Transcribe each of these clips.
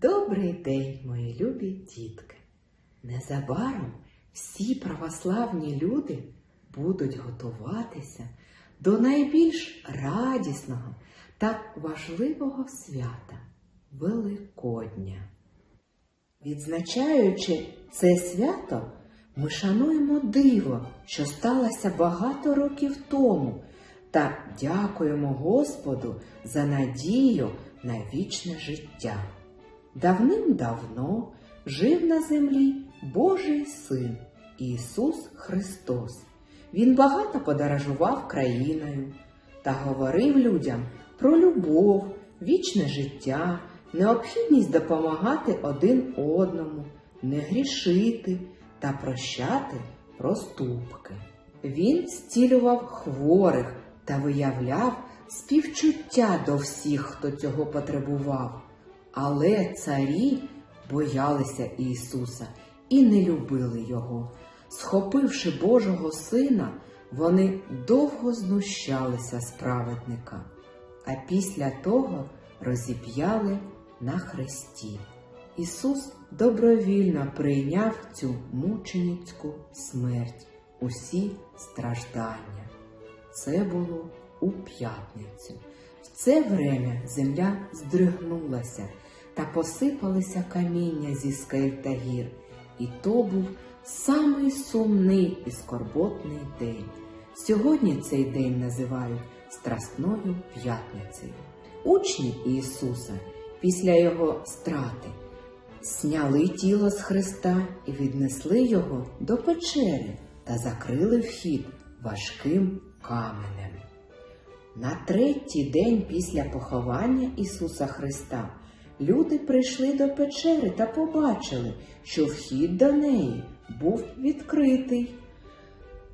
Добрий день, мої любі дітки! Незабаром всі православні люди будуть готуватися до найбільш радісного та важливого свята Великодня. Відзначаючи це свято, ми шануємо диво, що сталося багато років тому, та дякуємо Господу за надію на вічне життя. Давним-давно жив на землі Божий Син Ісус Христос. Він багато подорожував країною та говорив людям про любов, вічне життя, необхідність допомагати один одному, не грішити та прощати проступки. Він зцілював хворих та виявляв співчуття до всіх, хто цього потребував. Але царі боялися Ісуса і не любили Його. Схопивши Божого Сина, вони довго знущалися з праведника, а після того розіп'яли на хресті. Ісус добровільно прийняв цю мученицьку смерть, усі страждання. Це було у п'ятницю. В це время земля здригнулася та посипалися каміння зі скель та гір. І то був самий сумний і скорботний день. Сьогодні цей день називають Страсною п'ятницею. Учні Ісуса після Його страти сняли тіло з Христа і віднесли його до печери та закрили вхід важким каменем. На третій день після поховання Ісуса Христа люди прийшли до печери та побачили, що вхід до неї був відкритий.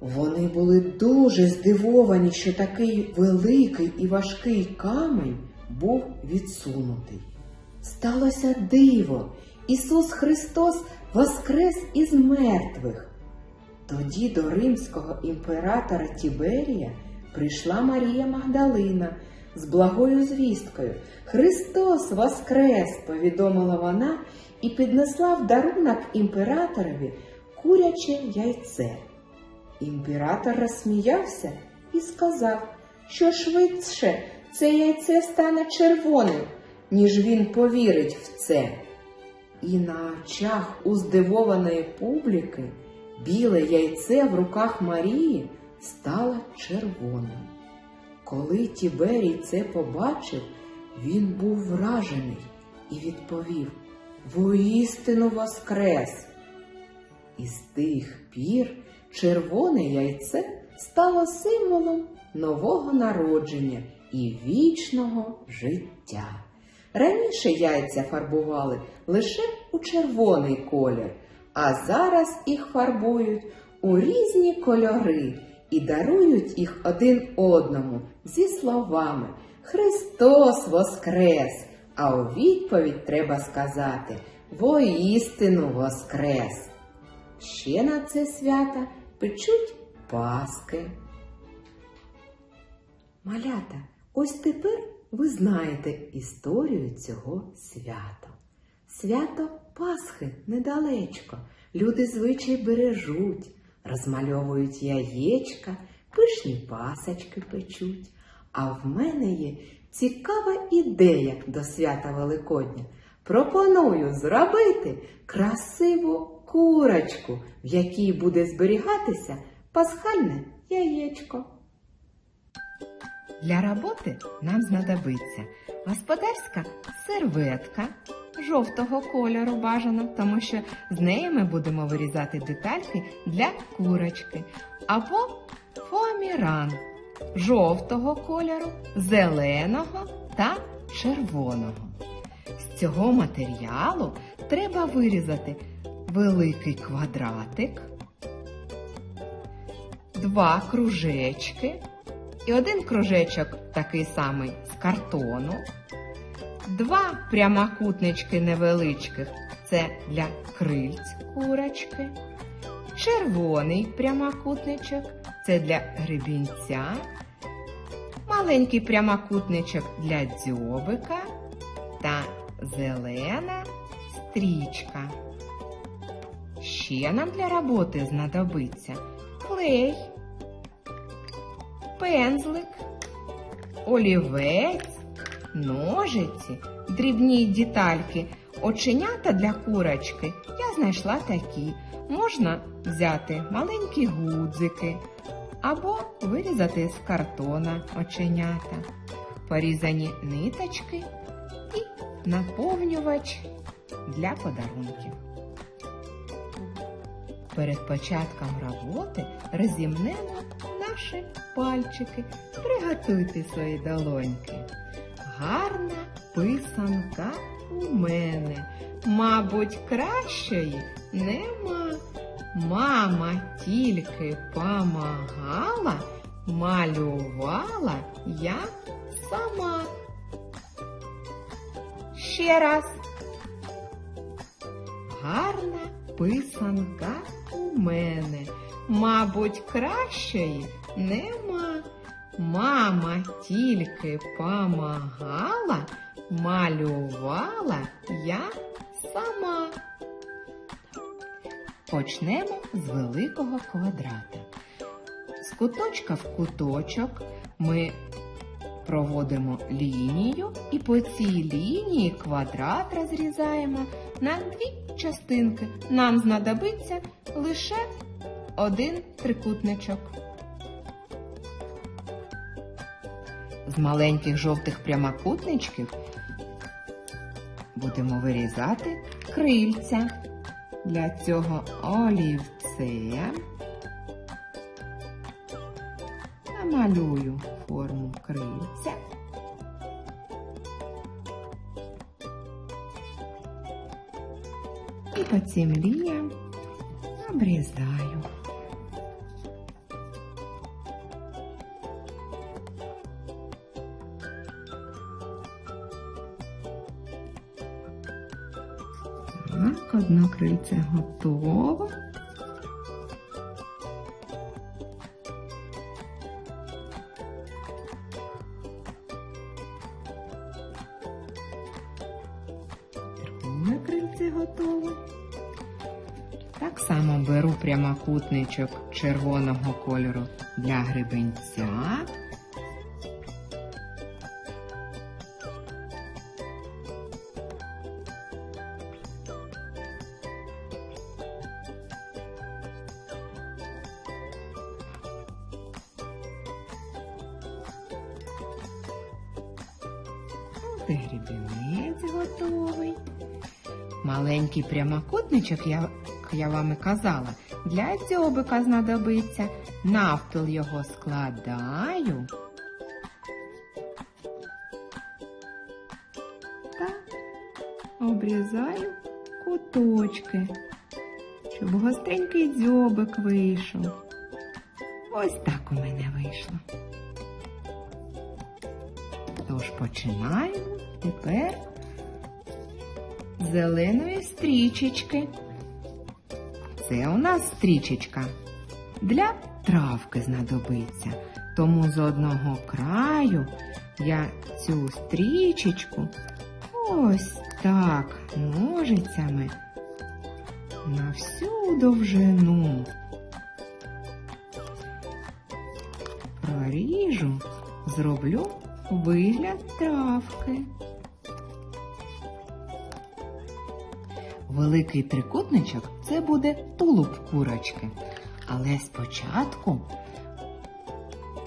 Вони були дуже здивовані, що такий великий і важкий камінь був відсунутий. Сталося диво. Ісус Христос воскрес із мертвих. Тоді до римського імператора Тіберія прийшла Марія Магдалина з благою звісткою. Христос воскрес! повідомила вона і піднесла в дарунок імператорові куряче яйце. Імператор розсміявся і сказав, що швидше це яйце стане червоним, ніж він повірить в це. І на очах у здивованої публіки біле яйце в руках Марії стало червоним. Коли Тіберій це побачив, він був вражений і відповів Воістину воскрес! І з тих пір червоне яйце стало символом нового народження і вічного життя. Раніше яйця фарбували лише у червоний колір, а зараз їх фарбують у різні кольори і дарують їх один одному зі словами Христос Воскрес! А у відповідь треба сказати Воістину Воскрес! Ще на це свято печуть паски. Малята, ось тепер ви знаєте історію цього свята. Свято Пасхи недалечко. Люди звичай бережуть, розмальовують яєчка, пишні пасочки печуть. А в мене є цікава ідея до свята Великодня. Пропоную зробити красиву курочку, в якій буде зберігатися пасхальне яєчко. Для роботи нам знадобиться господарська серветка жовтого кольору бажано, тому що з неї ми будемо вирізати детальки для курочки, або фоаміран жовтого кольору, зеленого та червоного. З цього матеріалу треба вирізати великий квадратик, два кружечки і один кружечок такий самий з картону, два прямокутнички невеличких. Це для крильць курочки, червоний прямокутничок це для гребінця, маленький прямокутничок для дзьобика. Та зелена стрічка. Ще нам для роботи знадобиться клей, пензлик, олівець, ножиці, дрібні детальки, оченята для курочки. Я знайшла такі. Можна взяти маленькі гудзики або вирізати з картона оченята, порізані ниточки і наповнювач для подарунків. Перед початком роботи розімнемо наші пальчики. Приготуйте свої долоньки. Гарна писанка у мене. Мабуть, кращої нема. Мама тільки помагала, малювала я сама. Ще раз. Гарна писанка у мене. Мабуть, кращої нема. Мама тільки помагала, малювала я сама. Почнемо з великого квадрата. З куточка в куточок ми проводимо лінію і по цій лінії квадрат розрізаємо на дві частинки. Нам знадобиться лише один трикутничок. Маленьких жовтих прямокутничків будемо вирізати крильця. Для цього олівцем намалюю форму крильця. І по цим лініям обрізаю. Так, одне крильце готово. Друге крильце готово. Так само беру прямокутничок червоного кольору для гребенця. От гребінець готовий. Маленький прямокутничок, як я вам і казала, для дзьобика знадобиться. Навпіл його складаю. Та обрізаю куточки, щоб гостренький дзьобик вийшов. Ось так у мене вийшло. Тож починаємо тепер зеленої стрічечки. Це у нас стрічечка для травки знадобиться. Тому з одного краю я цю стрічечку ось так ножицями на всю довжину проріжу, зроблю вигляд травки. Великий трикутничок це буде тулуб курочки. Але спочатку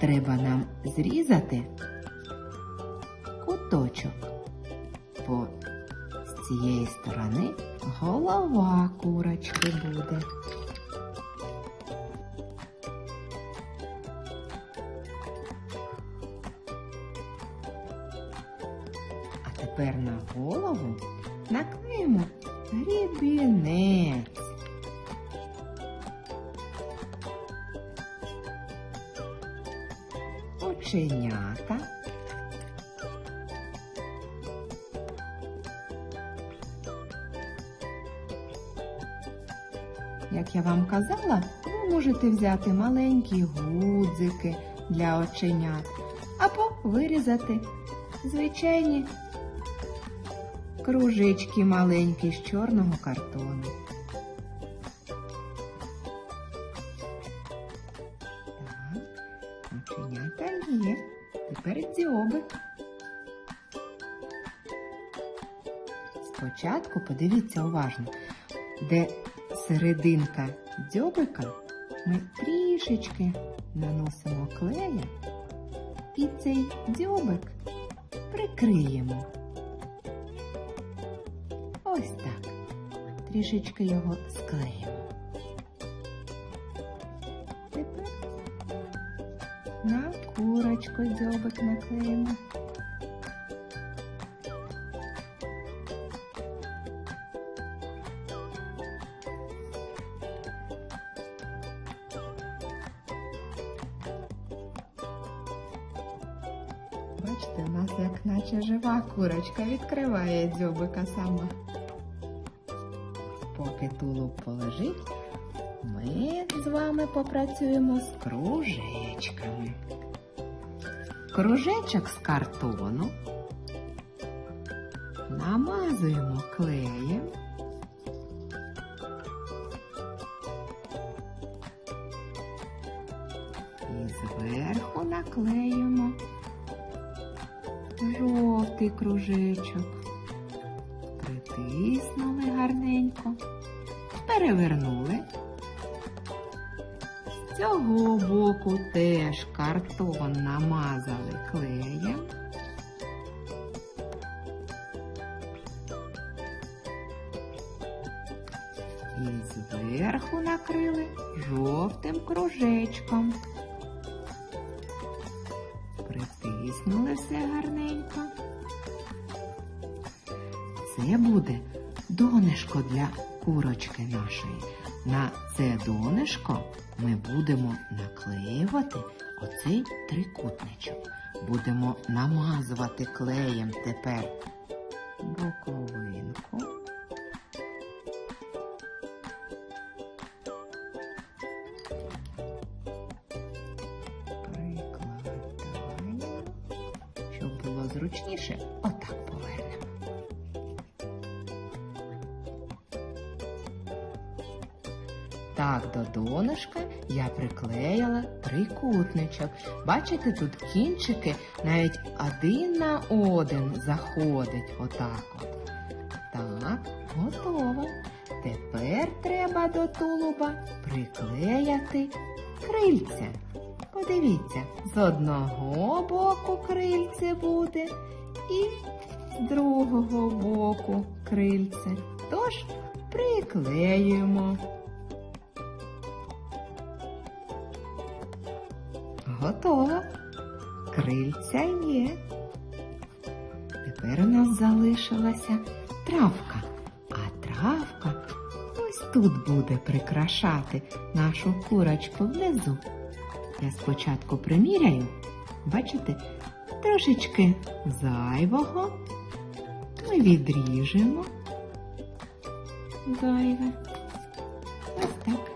треба нам зрізати куточок. Бо з цієї сторони голова курочки буде. Оченята. Як я вам казала, ви можете взяти маленькі гудзики для оченят або вирізати звичайні кружечки маленькі з чорного картону. Є. Тепер дзьобик. Спочатку подивіться уважно, де серединка дзьобика ми трішечки наносимо клея і цей дзьобик прикриємо. Ось так. Трішечки його склеїмо. Курочку дзьобик наклеїмо. Бачите, у нас як наче жива курочка відкриває дзьобика сама. Поки тулуб полежить, ми з вами попрацюємо з кружечками. Кружечок з картону намазуємо клеєм. І зверху наклеїмо жовтий кружечок. Притиснули гарненько, перевернули. Цього боку теж картон намазали клеєм. І зверху накрили жовтим кружечком. Притиснули все гарненько. Це буде донишко для курочки нашої. На це донишко ми будемо наклеювати оцей трикутничок. Будемо намазувати клеєм тепер Так, до донышка я приклеїла трикутничок. Бачите, тут кінчики навіть один на один заходить отак от. Так, готово. Тепер треба до тулуба приклеяти крильця. Подивіться, з одного боку крильце буде і з другого боку крильце. Тож приклеюємо. Готово. Крильця є. Тепер у нас залишилася травка. А травка ось тут буде прикрашати нашу курочку внизу. Я спочатку приміряю, бачите, трошечки зайвого. Ми відріжемо зайве. Ось так.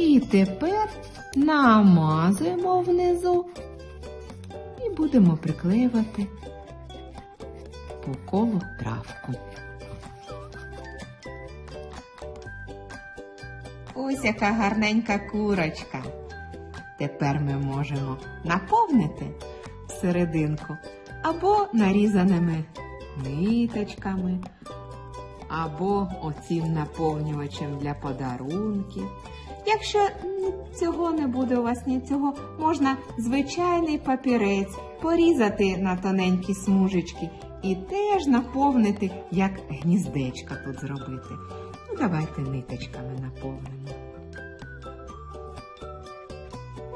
І тепер намазуємо внизу і будемо приклеювати по колу травку. Ось яка гарненька курочка. Тепер ми можемо наповнити серединку або нарізаними ниточками, або оцім наповнювачем для подарунків. Якщо м, цього не буде у вас нічого, можна звичайний папірець порізати на тоненькі смужечки і теж наповнити, як гніздечко тут зробити. Ну, давайте ниточками наповнимо.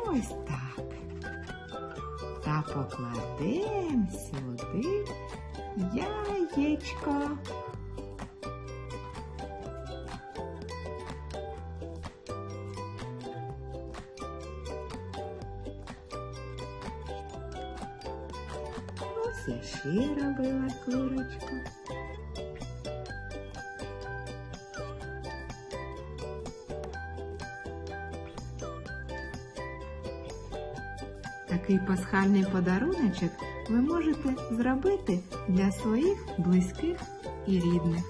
Ось так. Та покладемо сюди яєчко. Ще робила курочку. Такий пасхальний подаруночок ви можете зробити для своїх близьких і рідних.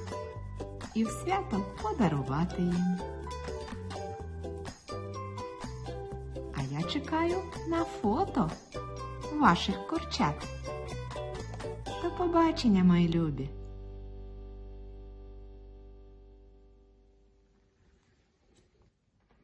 І в свято подарувати їм. А я чекаю на фото ваших курчат. Побачення, мої любі!